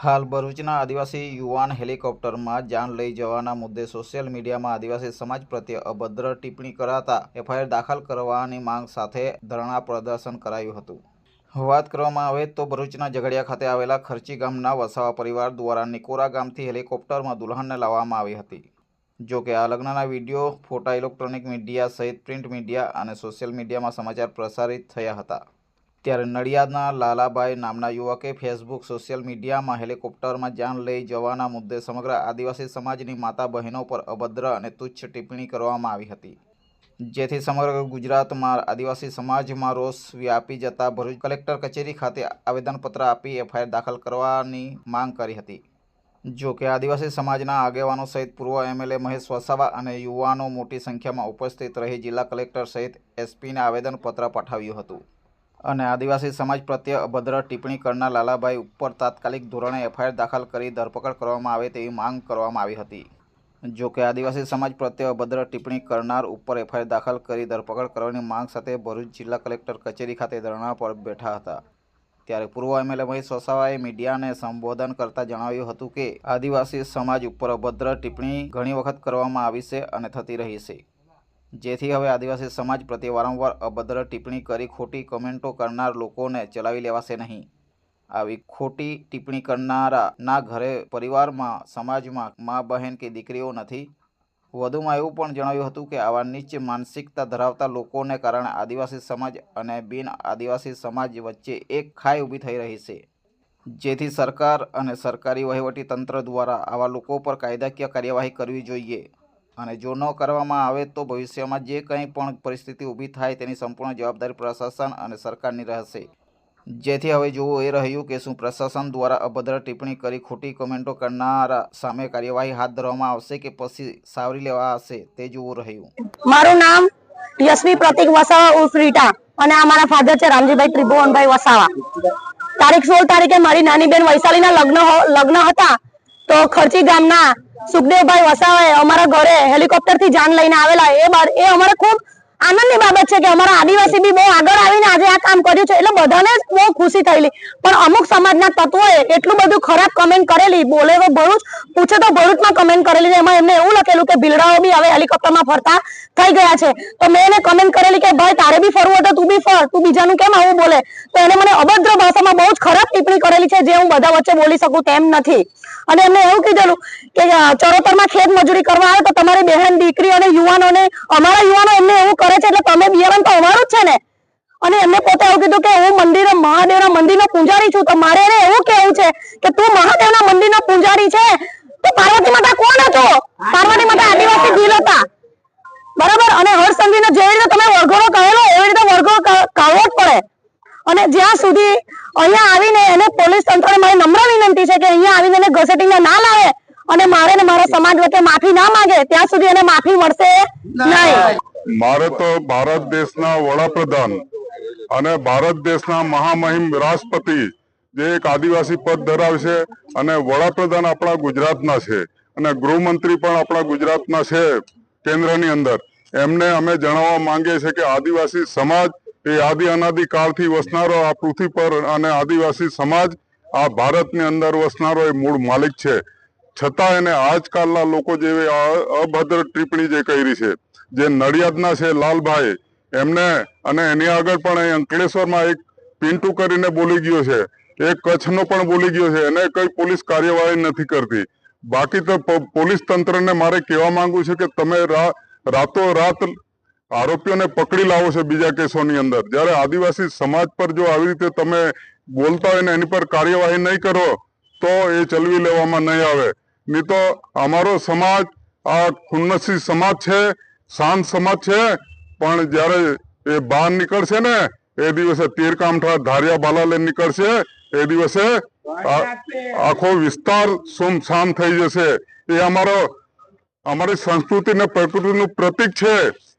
હાલ ભરૂચના આદિવાસી યુવાન હેલિકોપ્ટરમાં જાન લઈ જવાના મુદ્દે સોશિયલ મીડિયામાં આદિવાસી સમાજ પ્રત્યે અભદ્ર ટિપ્પણી કરાતા એફઆઈઆર દાખલ કરવાની માંગ સાથે ધરણા પ્રદર્શન કરાયું હતું. વાત કરવામાં આવે તો ભરૂચના ઝઘડિયા ખાતે આવેલા ખર્ચી ગામના વસાવા પરિવાર દ્વારા નિકોરા ગામથી હેલિકોપ્ટરમાં દુલ્હનને લાવવામાં આવી હતી. જો કે આ લગ્નના વીડિયો ફોટા ઇલેક્ટ્રોનિક મીડિયા સહિત પ્રિન્ટ મીડિયા અને સોશિયલ મીડિયામાં સમાચાર પ્રસારિત થયા હતા. ત્યારે નડિયાદના લાલાભાઈ નામના યુવકે ફેસબુક સોશિયલ મીડિયામાં હેલિકોપ્ટરમાં જાન લઈ જવાના મુદ્દે સમગ્ર આદિવાસી સમાજની માતા બહેનો પર અભદ્ર અને તુચ્છ ટિપ્પણી કરવામાં આવી હતી. જેથી સમગ્ર ગુજરાતમાં આદિવાસી સમાજમાં રોષ વ્યાપી જતા ભરૂચ કલેક્ટર કચેરી ખાતે આવેદનપત્ર આપી એફઆઈઆર દાખલ કરવાની માંગ કરી હતી. જો કે આદિવાસી સમાજના આગેવાનો સહિત પૂર્વ એમએલએ મહેશ વસાવા અને યુવાનો મોટી સંખ્યામાં ઉપસ્થિત રહી જિલ્લા કલેક્ટર સહિત એસપીને આવેદનપત્ર પાઠવ્યું હતું. અને આદિવાસી સમાજ પ્રત્યે અભદ્ર ટિપ્પણી કરનાર લાલાભાઈ ઉપર તાત્કાલિક ધોરણે એફઆઈઆર દાખલ કરી ધરપકડ કરવામાં આવે તેવી માંગ કરવામાં આવી હતી. જો કે આદિવાસી સમાજ પ્રત્યે અભદ્ર ટિપ્પણી કરનાર ઉપર એફઆઈઆર દાખલ કરી ધરપકડ કરવાની માંગ સાથે ભરૂચ જિલ્લા કલેક્ટર કચેરી ખાતે ધરણા પર બેઠા હતા. ત્યારે પૂર્વ એમએલએ મહેશ વસાવાએ મીડિયાને સંબોધન કરતા જણાવ્યું હતું કે, આદિવાસી સમાજ ઉપર અભદ્ર ટિપ્પણી ઘણી વખત કરવામાં આવી છે અને થતી રહી છે. જેથી હવે આદિવાસી સમાજ પ્રત્યે વારંવાર અભદ્ર ટિપ્પણી કરી ખોટી કમેન્ટો કરનાર લોકોને ચલાવી લેવાશે નહીં. આવી ખોટી ટિપ્પણી કરનારાના ઘરે પરિવારમાં, સમાજમાં મા, બહેન કે દીકરીઓ નથી. વધુમાં એવું પણ જણાવ્યું હતું કે આવા નીચ માનસિકતા ધરાવતા લોકોને કારણે આદિવાસી સમાજ અને બિન આદિવાસી સમાજ વચ્ચે એક ખાઈ ઊભી થઈ રહી છે. જેથી સરકાર અને સરકારી વહીવટી તંત્ર દ્વારા આવા લોકો પર કાયદાકીય કાર્યવાહી કરવી જોઈએ. અને જો ન કરવામાં આવે તો ભવિષ્યમાં જે કંઈ પણ પરિસ્થિતિ ઊભી થાય તેની સંપૂર્ણ જવાબદારી પ્રશાસન અને સરકારની રહેશે. જેથી હવે જોવું એ રહ્યું કે શું પ્રશાસન દ્વારા અભદ્ર ટિપ્પણી કરી ખોટી કમેન્ટો કરનારા સામે કાર્યવાહી હાથ ધરવામાં આવશે કે પછી સાવરી લેવા હશે તે જોવું રહ્યું. મારું નામ યશવી પ્રતિક વસાવા ઉર્ફ રીટા અને આ મારા ફાધર છે રામજીભાઈ ત્રિભુવનભાઈ વસાવા. તારીખ સોળ તારીખે મારી નાની બેન વૈશાલીના લગ્ન લગ્ન હતા તો ખર્ચી ગામના સુખદેવભાઈ વસાવાએ અમારા ઘરે હેલિકોપ્ટરથી જાન લઈને આવેલા. એ બાર, એ અમારે ખૂબ આનંદની બાબત છે કે અમારા આદિવાસી બી બહુ આગળ આવીને આજે આ કામ કર્યું છે. એટલે બધાને બહુ ખુશી થયેલી. પણ અમુક સમાજના તત્વોએ એટલું બધું ખરાબ કમેન્ટ કરેલી. બોલે તો ભરૂચ પૂછે તો ભરૂચમાં કમેન્ટ કરેલી એમાં એમને એવું લખેલું કે ભીલડાઓ બી હવે હેલિકોપ્ટરમાં ફરતા થઈ ગયા છે. તો મેં એને કમેન્ટ કરેલી કે, ભાઈ, તારે બી ફરવું હોય તો બી ફર, તું બીજાનું કેમ આવું બોલે? તો એને મને અભદ્ર ભાષામાં બહુ જ ખરાબ ટિપ્પણી કરેલી છે, જે હું બધા વચ્ચે બોલી શકું તેમ નથી. અને એમને એવું કીધેલું કે ચરોતરમાં ખેત મજૂરી કરવા આવે તો તમારી બહેન, દીકરી અને યુવાનોને, અમારા યુવાનો એમને એવું કરે છે એટલે તમે બિયારણ તો અમારું જ છે ને? અને એમને પોતે એવું કીધું કે, હું મંદિર મહાદેવના મંદિરનો પૂજારી છું. તો મારે એને એવું કેવું છે કે, તું મહાદેવના મંદિરનો પૂજારી છે? તો પાર્વતી માતા કોણ હતો પાર્વતી માતા આદિવાસી ભીલ હતા બરાબર? અને હર્ષસંઘવીને જેવી રીતે તમે વરઘોડો કહેલો એવી રીતે વરઘોડો કાઢવો જ પડે. અને જ્યાં સુધી અહીંયા આવીને એને પોલીસ તંત્રને મારી નમ્ર વિનંતી છે કે અહીંયા આવીને એને ઘસેટીને ના લાવે અને મારે ને મારા સમાજ વચ્ચે માફી ના માંગે, ત્યાં સુધી એને માફી મળશે નહીં. મારે તો ભારત દેશના વડાપ્રધાન અને ભારત દેશના મહામહિમ રાષ્ટ્રપતિ જે એક આદિવાસી પદ ધરાવે છે અને વડાપ્રધાન આપણા ગુજરાતના છે અને ગૃહમંત્રી પણ આપણા ગુજરાતના છે કેન્દ્રની અંદર. એમને અમે જણાવવા માંગીએ છીએ કે આદિવાસી સમાજ એ આદિ અનાદિ કાળથી વસનારો આ પૃથ્વી પર અને આદિવાસી સમાજ આ ભારતની અંદર વસનારો એ મૂળ માલિક છે. છતાં એને આજકાલના લોકો જેવી અભદ્ર ટિપ્પણી જે કરી છે, જે નડિયાદના છે લાલભાઈ, એમને અને એની આગળ પણ અંકલેશ્વરમાં એક પિન્ટુ કરીને બોલી ગયો છે એક કચ્છનો પણ બોલી ગયો છે, એને કઈ પોલીસ કાર્યવાહી નથી કરતી. બાકી તો પોલીસ તંત્રને મારે કહેવા માંગુ છે કે તમે રાતોરાત આરોપીઓને પકડી લાવો છો બીજા કેસોની અંદર. જ્યારે આદિવાસી સમાજ પર જો આવી રીતે તમે બોલતા હોય ને એની પર કાર્યવાહી નહીં કરો તો એ ચલવી લેવામાં નહીં આવે. નહીં તો અમારો સમાજ આ ખુન્નસી સમાજ છે શાંત સમાજ છે પણ જ્યારે એ બહાર નીકળશે ને એ દિવસે તીર કામઠા ધારિયા બાલા લઈને નીકળશે એ દિવસે આખો વિસ્તાર સુમસામ થઈ જશે. એ અમારો અમારી સંસ્કૃતિ ને પ્રકૃતિનું પ્રતીક છે.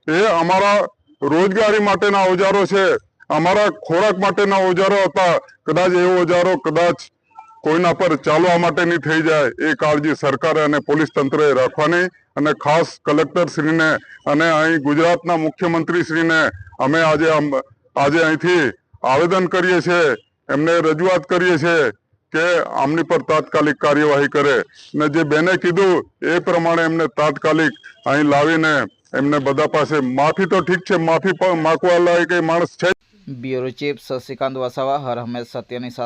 એ અમારા રોજગારી માટેના ઓજારો છે. અમારા ખોરાક માટેના ઓજારો હતા. કદાચ એ ઓજારો કદાચ કોઈના પર ચાલવા માટેની થઈ જાય. એ કાળજી સરકારે અને પોલીસ તંત્રએ રાખવાની અને ખાસ કલેક્ટરશ્રીને અને અહીં ગુજરાતના મુખ્યમંત્રી શ્રીને અમે આજે આજે અહીંથી આવેદન કરીએ છીએ. એમને રજૂઆત કરીએ છીએ. કે આમની પર તાત્કાલિક કાર્યવાહી કરે. ને જે બેને કીધું, એ પ્રમાણે એમને તાત્કાલિક અહીં લાવીને એમને બધા પાસે, માફી તો ઠીક છે, માફી પણ માગવા લાયક એ માણસ છે બ્યુરો ચીફ શશિકાંત વસાવા, હર હંમેશ સત્યની સાથે